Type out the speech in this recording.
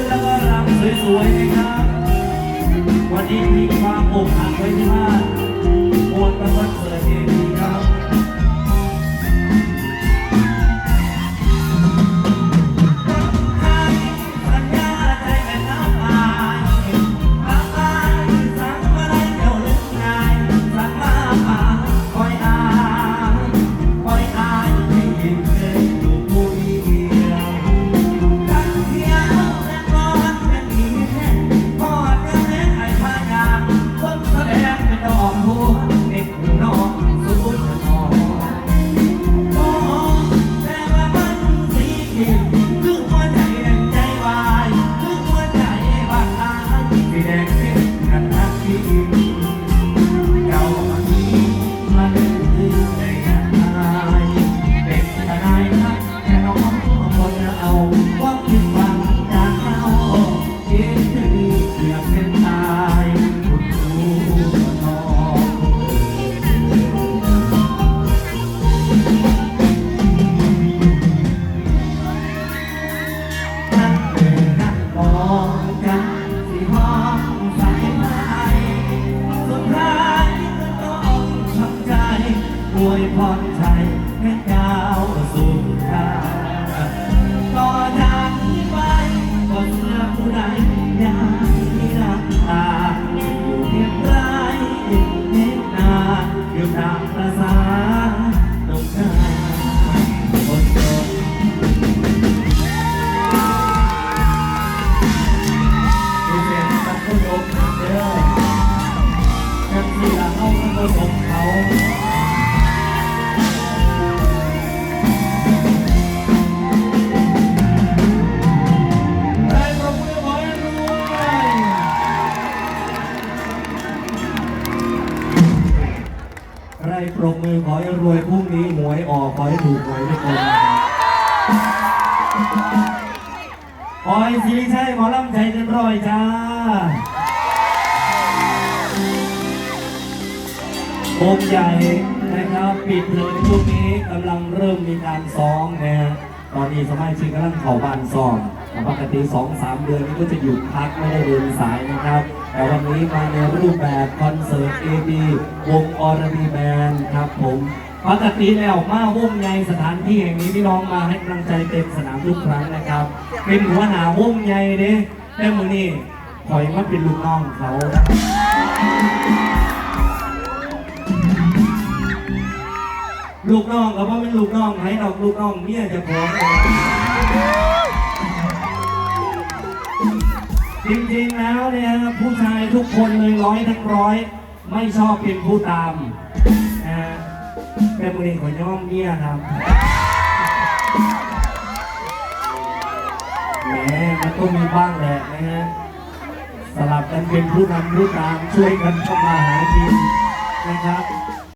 นแล้วก็รำสวยๆนะครับ วันนี้มีความอกหักไว้ที่บ้าน พรใจให้ก้าวสู่ทางต่อจากนี้ไปก็เสื่อผู้ใดยากมีรักตาเพียงไรเห็นนาอยู่ตามประสาดงชาคนจนดูเสียงตัดผู้ชมเด้อจังที่ละเขาก็ผสมเขา ใครปรบมือขอให้รวยพรุ่งนี้หวยออกขอให้ถูกหวยทุกคนครับขอให้สิริชัยหมอลำใจเต็มร้อยจ้าโอมใหญ่นะครับ ปิดเลยพรุ่งนี้กำลังเริ่มมีการซ้อมนะฮะ ตอนนี้สมาชิกกำลังเข่าบ้านซอมปกติสองสามเดือนนี้ก็จะหยุดพักไม่ได้เดินสายนะครับ แต่วันนี้มาในรูปแบบคอนเสิร์ต AB วงออร์บีแบนด์ครับผมปกติแล้วมาวงในสถานที่แห่งนี้พี่น้องมาให้กำลังใจเต็มสนามทุกครั้งนะครับ เป็นหัวหน้าวงใหญ่เด้แต่มือนี้คอยมาเป็นลูกน้องเขา ลูกน้องก็ว่าเป็นลูกน้องให้ดอกลูกน้องเมียจะพร้องจริงๆแล้วเนี่ยผู้ชายทุกคนเลยร้อยทั้งร้อย ไม่ชอบเป็นผู้ตามนะฮะเป็นมือนี้ขอย่อมเมียครับแหมมันก็มีบ้างแหละนะฮะสลับกันเป็นผู้นำผู้ตามช่วยกันเข้ามาหากินนะครับ